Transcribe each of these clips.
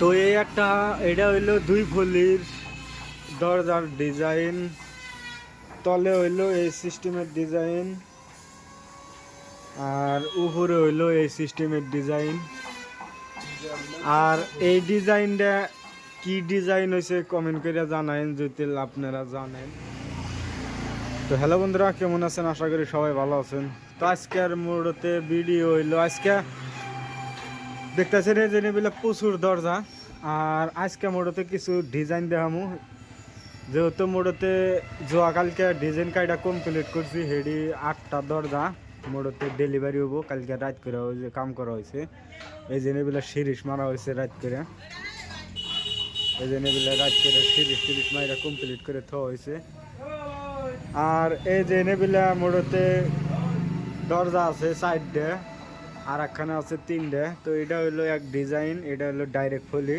তো এই একটা, এটা হইল দুই ফলির দরজার ডিজাইন, তলে হইল এই সিস্টেমের ডিজাইন, আর উপরে হইল এই সিস্টেমের ডিজাইন। আর এই ডিজাইনটা কি ডিজাইন হয়েছে কমেন্ট করে জানাইন যদি আপনারা জানেন। তো হ্যালো বন্ধুরা, কেমন আছেন? আশা করি সবাই ভালো আছেন। তো আজকের মোড়তে ভিডিও হইল, আজকে দেখতেছেন এই যে প্রচুর দরজা, আর আজকে মোড়তে কিছু ডিজাইন দেখামু। যেহেতু মোড়তে কালকে ডিজাইন কাইটা কমপ্লিট করছি হেডি আটটা দরজা, মোড়তে ডেলিভারি হব, কালকে রাত করে কাম করা হয়েছে। এই নিবিলে সিরিজ মারা হয়েছে রাত করে। এই নিবিলে রাত করে সিরিজ টিরিজ মাইরা কমপ্লিট করে থোয়া হয়েছে। আর এই যে নেবিলা মোড়তে দরজা আছে সাইডে আর একখানে আছে তিনটে। তো এটা হইল এক ডিজাইন, এটা হইল ডাইরেক্ট ফলি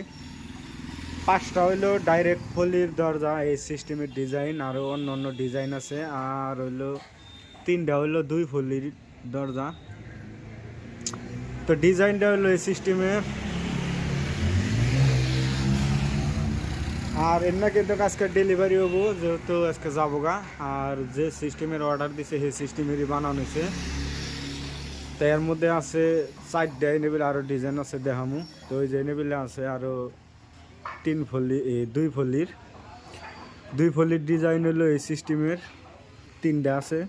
পাঁচটা হইল ডাইরেক্ট ফলির দরজা, এই সিস্টেমের ডিজাইন আরও অন্য অন্য ডিজাইন আছে। আর হইল তিনটা হইল দুই ফলির দরজা। তো ডিজাইনটা হইল এই সিস্টেমের আর এমনা কিন্তু আজকে ডেলিভারি হব, যেহেতু আজকে যাব গা। আর যে সিস্টেমের অর্ডার দিছে, সেই সিস্টেমেরই বানানো হয়েছে। তো এর মধ্যে আছে চারটা এনেবিল আরও ডিজাইন আছে দেখামু। তো ওই যে এনেবিলে আছে আরও তিন ফলি দুই ফলির দুই ফলির ডিজাইন হলো এই সিস্টেমের তিনটা আছে।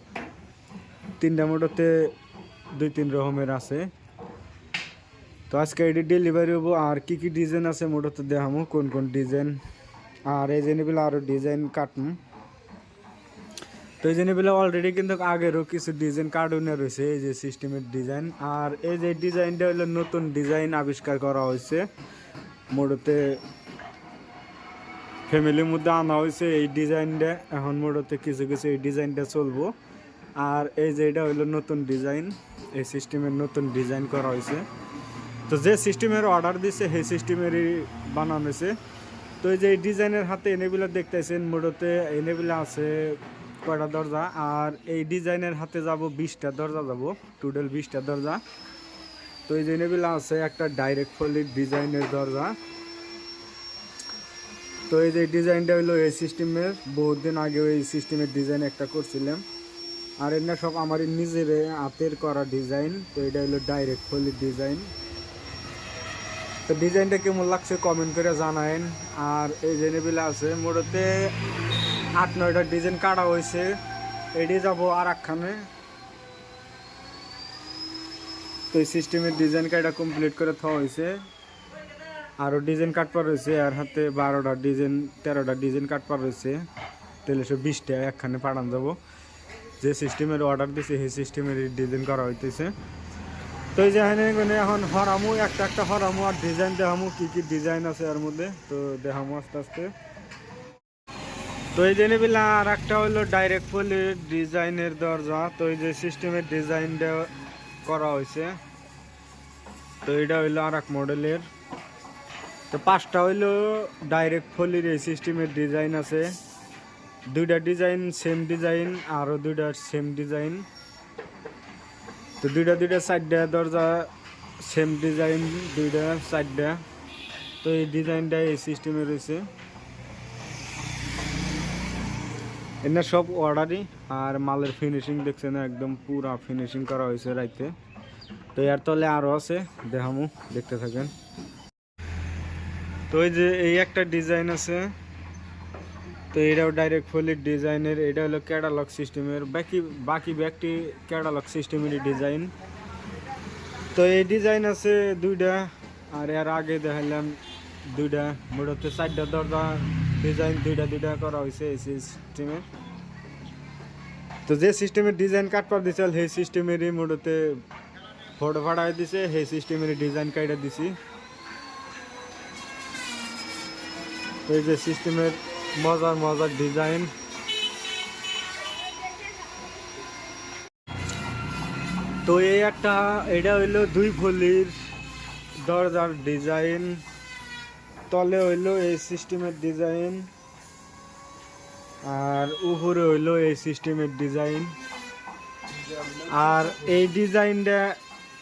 তিনটা মোটতে দুই, তিন রকমের আছে। তো আজকে এটি ডেলিভারি হব। আর কি কি ডিজাইন আছে মোটতে দেখামু, কোন কোন ডিজাইন আর এই জেনেবিল আরও ডিজাইন কাটুন তো এই জেনেবিল অলরেডি কিন্তু আগেরও কিছু ডিজাইন কার্টুনে রয়েছে, এই যে সিস্টেমের ডিজাইন আর এই যে ডিজাইনটা হলো নতুন ডিজাইন আবিষ্কার করা হয়েছে। মোড়তে ফ্যামিলির মধ্যে আনা হয়েছে এই ডিজাইনটা এখন মোড়তে কিছু কিছু এই ডিজাইনটা চলবো। আর এই যে এটা হলো নতুন ডিজাইন এই সিস্টেমের নতুন ডিজাইন করা হয়েছে। তো যে সিস্টেমের অর্ডার দিছে, সেই সিস্টেমেরই বানানো হয়েছে। তো এই যে ডিজাইনের হাতে এনেবিলা দেখতেছেন মোড়তে এনেবিলা আছে কয়টা দরজা? আর এই ডিজাইনের হাতে যাব বিশটা দরজা যাব টোটাল বিশটা দরজা। তো এই যে আছে, একটা ডাইরেক্ট ফলির ডিজাইনের দরজা। তো এই যে ডিজাইনটা হলো এই সিস্টেমের বহুত দিন আগে এই সিস্টেমের ডিজাইন একটা করছিলাম। আর এমনি সব আমার নিজের হাতের করা ডিজাইন, তো এটা হলো ডাইরেক্ট ফলির ডিজাইন। তো ডিজাইনটা কেমন লাগছে কমেন্ট করে জানায়েন। আর এই জেনেবিলে আছে মোড়তে আট নয়টা ডিজাইন কাটা হয়েছে। এটি যাব আর একখানে তো এই সিস্টেমের ডিজাইন কাটা কমপ্লিট করে থাওয়া হয়েছে। আরও ডিজাইন কাটপা রয়েছে আর হাতে বারোটা ডিজাইন, তেরোটা ডিজাইন কাটপা রয়েছে তাহলে বিশটা একখানে পাঠান যাব। যে সিস্টেমের অর্ডার দিছে, সেই সিস্টেমের ডিজাইন করা হইতেছে। তো এই যে এখন হরামু, একটা একটা হরামু আর ডিজাইন দেখামু, কি কি ডিজাইন আছে এর মধ্যে। তো দেখামু আস্তে আস্তে। তো এই জেনে বিলা আর একটা হলো ডাইরেক্ট ফলির ডিজাইনের দরজা। তো এই যে সিস্টেমের ডিজাইনটা করা হয়েছে তো এটা হইল আর এক মডেলের তো পাঁচটা হইল ডাইরেক্ট ফলির এই সিস্টেমের ডিজাইন আছে। দুইটা ডিজাইন সেম ডিজাইন আরও দুইটা সেম ডিজাইন তো দুইটা দুইটা সাইডটা দরজা সেম ডিজাইন দুইটা সাইডটা তো এই ডিজাইনটা এই সিস্টেমে রয়েছে। এনে সব অর্ডারই আর মালের ফিনিশিং দেখছেন একদম পুরা ফিনিশিং করা হয়েছে রাইতে। তো এর তলে আরও আছে দেহামু দেখতে থাকেন। তো এই যে এই একটা ডিজাইন আছে, তো এটাও ডাইরেক্ট ফলির ডিজাইনের এটা হলো ক্যাটালগ সিস্টেমের বাকি বাকি ব্যাগটি ক্যাটালগ সিস্টেমেরই ডিজাইন তো এই ডিজাইন আছে দুইটা, আর এর আগে দেখালাম দুইটা। মোটামুটি চারটা দরজা ডিজাইন দুইটা দুইটা করা হয়েছে এই সিস্টেমের তো যে সিস্টেমের ডিজাইন কাটপার দিছিল সেই সিস্টেমেরই মোটামুটি ফটো ফাটাই দিছে, সেই সিস্টেমেরই ডিজাইন কাইটা দিছি। তো এই যে সিস্টেমের মজার মজার ডিজাইন তো এই একটা, এটা হইল দুই ফলির দরজার ডিজাইন তলে হইল এই সিস্টেমের ডিজাইন আর উপরে হইল এই সিস্টেমের ডিজাইন। আর এই ডিজাইনটা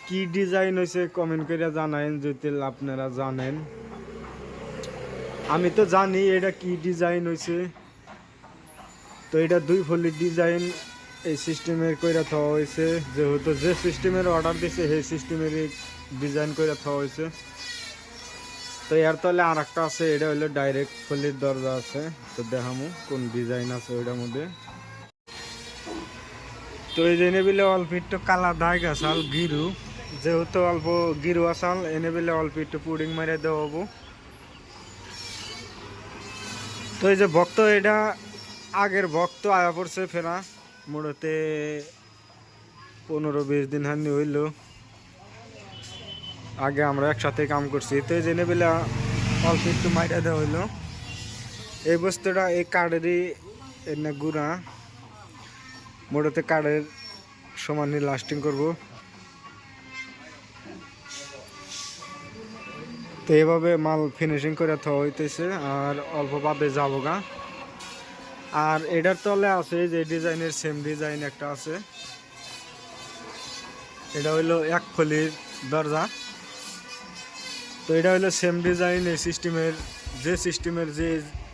কি ডিজাইন হয়েছে কমেন্ট করে জানাইন যদি আপনারা জানেন। আমি তো জানি এটা কি ডিজাইন হয়েছে তো এটা দুই ফলির ডিজাইন এই সিস্টেমের কইরা থাওয়া হয়েছে যেহেতু যে সিস্টেমের অর্ডার দিছে, সেই সিস্টেমেরই ডিজাইন কইরা থাওয়া হয়েছে তো এর তলে আর একটা আছে, এটা হলো ডাইরেক্ট ফলির দরজা আছে। তো দেখামু কোন ডিজাইন আছে ওইটার মধ্যে। তো এই যে এনেবিলে অল্প একটু কালা দাগ আসাল গিরু। যেহেতু অল্প গিরু আসাল এনেবিলে অল্প একটু পুডিং মারিয়ে দেওয়া হব। তো এই যে ভক্ত, এটা আগের ভক্ত আয়া পড়ছে ফেরা মোড়তে পনেরো বিশ দিন হানি হইল। আগে আমরা একসাথে কাম করছি। তো এই যে নেবেলা অল্প একটু মাইটা দেওয়া হইল। এই বস্তুটা, এই কার্ডেরই এনে গুড়া। মোড়তে কার্ডের সমানই লাস্টিং করব। তো এইভাবে মাল ফিনিশিং করে থা হইতেছে, আর অল্প বাদে যাব গা। আর এটার তলে আছে যে ডিজাইনের সেম ডিজাইন একটা আছে। এটা হইল এক ফলির দরজা। তো এটা হইল সেম ডিজাইন এই সিস্টেমের যে সিস্টেমের যে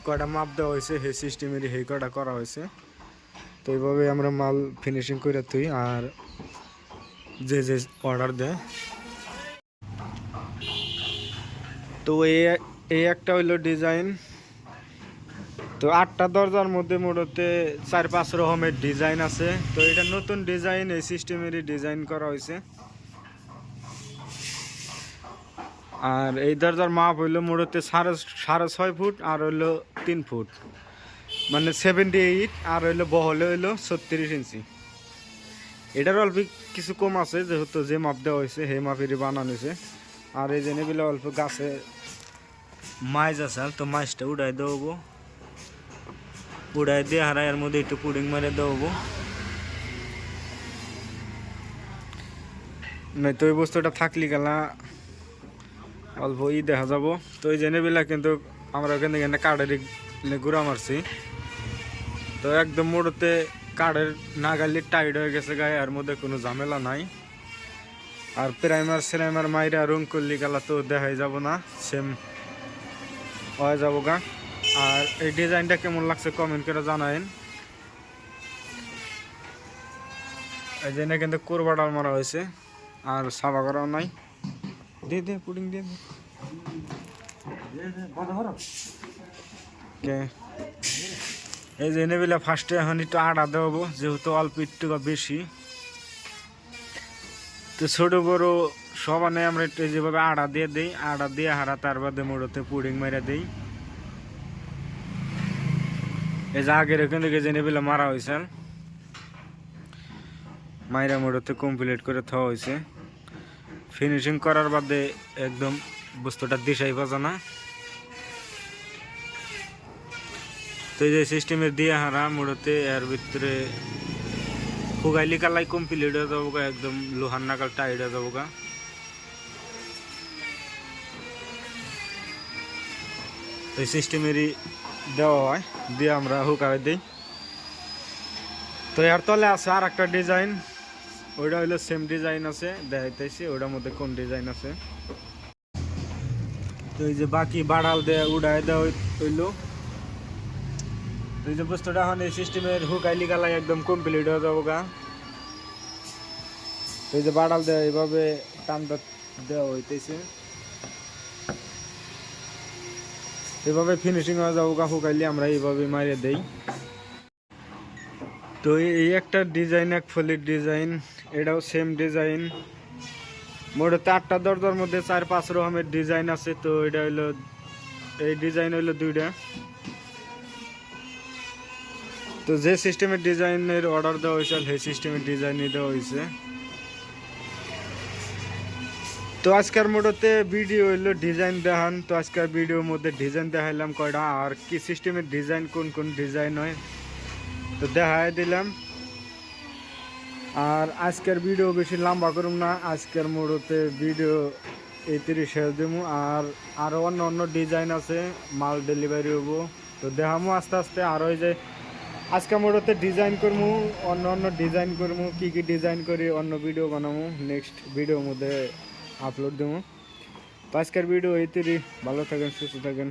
কটা মাপ দেওয়া হয়েছে, সেই সিস্টেমেরই সেই কটা করা হয়েছে। তো এইভাবে আমরা মাল ফিনিশিং করে তুই আর যে যে অর্ডার দেয়। তো এই একটা হইল ডিজাইন তো আটটা দরজার মধ্যে মোটামুটি চার পাঁচ রকমের ডিজাইন আছে। তো এটা নতুন ডিজাইন এই সিস্টেমেরই ডিজাইন করা হয়েছে। আর এই দরজার মাপ হইল মোটামুটি সাড়ে সাড়ে ছয় ফুট আর হইল তিন ফুট। মানে সেভেন্টি এইট আর হইল বহলে হইল ছত্রিশ ইঞ্চি। এটার অল্প কিছু কম আছে, যেহেতু যে মাপ দেওয়া হয়েছে, সেই মাপেরই বানানো হয়েছে। আর এই জেনেগুলো অল্প গাছে মাইজ আছে তো মাইজটা উড়াই দেবো উড়াই দিয়ে হারা এর মধ্যে একটু পুডিং মেরে দেবো নাই তো ওই বস্তুটা থাকলি গেলা অল্প ই দেখা যাব। তো এই জেনেবিলা কিন্তু আমরা ওখান থেকে কাঠের গুড়া মারছি। তো একদম মোড়তে কাঠের নাগালি টাইট হয়ে গেছে গায়ে এর মধ্যে কোনো ঝামেলা নাই। আর প্রাইমার সিরাইমার মাইরা রং করলি গেলা তো দেখাই যাব না সেম হয়ে যাব গা। আর এই ডিজাইনটা কেমন লাগছে কমেন্ট করে জানায়েন এই জন্য কিন্তু কোরবাডাল মারা হয়েছে, আর সাবা করাও নাই। দিয়ে দে, পুডিং দে। কে? এই যে নেবিলা ফার্স্টে এখন একটু আটা দেবো যেহেতু অল্প একটু বেশি। তো ছোট বড় সবানে আমরা একটু যেভাবে আটা দিয়ে দিই আটা দিয়ে হারা তার বাদে মোড়তে পুডিং মেরে দিই। এই যে আগের ওখান থেকে জেনে পেলে মারা হয়েছে মাইরা মোড়তে কমপ্লিট করে থাওয়া হয়েছে ফিনিশিং করার বাদে একদম বস্তুটা দিশাই বাজা না। তো এই যে সিস্টেমের দিয়ে হারা, মোড়তে এর ভিতরে ফুগাইলি কালাই কমপ্লিট হয়ে যাব একদম লোহার নাকাল টাইট হয়ে যাব গা এই সিস্টেমেরই দেওয়া হয়, দিয়ে আমরা হুকাই দিই। তো এর তলে আছে আর একটা ডিজাইন ওইটা হইল সেম ডিজাইন আছে, দেখাইতেছি, ওইটার মধ্যে কোন ডিজাইন আছে। তো এই যে বাকি বাড়াল দেয় উড়াই দেওয়া হইল। এই যে বস্তুটা এখন এই সিস্টেমের হুকাইলি গালাই একদম কমপ্লিট হয়ে যাব গা। এই যে বাড়াল দেওয়া এইভাবে টানটা দেওয়া হইতেছে। এভাবে ফিনিশিং হয়ে যাব গা হুকাইলে আমরা এইভাবে মারিয়ে দেই। তো এই একটা ডিজাইন এক ফলির ডিজাইন এটাও সেম ডিজাইন মোট আটটা দরজার মধ্যে চার পাঁচ রকমের ডিজাইন আছে, তো এটা হইল এই ডিজাইন হইল দুইটা। তো যে সিস্টেমের ডিজাইনের অর্ডার দেওয়া হয়েছে, সেই সিস্টেমের ডিজাইনই দেওয়া হয়েছে। তো আজকের মোডতে ভিডিও হইল ডিজাইন দেখান। তো আজকের ভিডিওর মধ্যে ডিজাইন দেখাইলাম কয়টা, আর কি সিস্টেমের ডিজাইন কোন কোন ডিজাইন হয়। তো দেখাই দিলাম। আর আজকের ভিডিও বেশি লম্বা করুম না, আজকের মোড়তে ভিডিও এই তিরিশ দেবো আর আরও অন্য অন্য ডিজাইন আছে, মাল ডেলিভারি হব। তো দেখামো আস্তে আস্তে, আর ওই যে আজকে মোড়তে ডিজাইন করব অন্য অন্য ডিজাইন করব কি কি ডিজাইন করি, অন্য ভিডিও বানাবো নেক্সট ভিডিওর মধ্যে আপলোড দেবো তো আজকের ভিডিও এই ভালো থাকেন, সুস্থ থাকেন।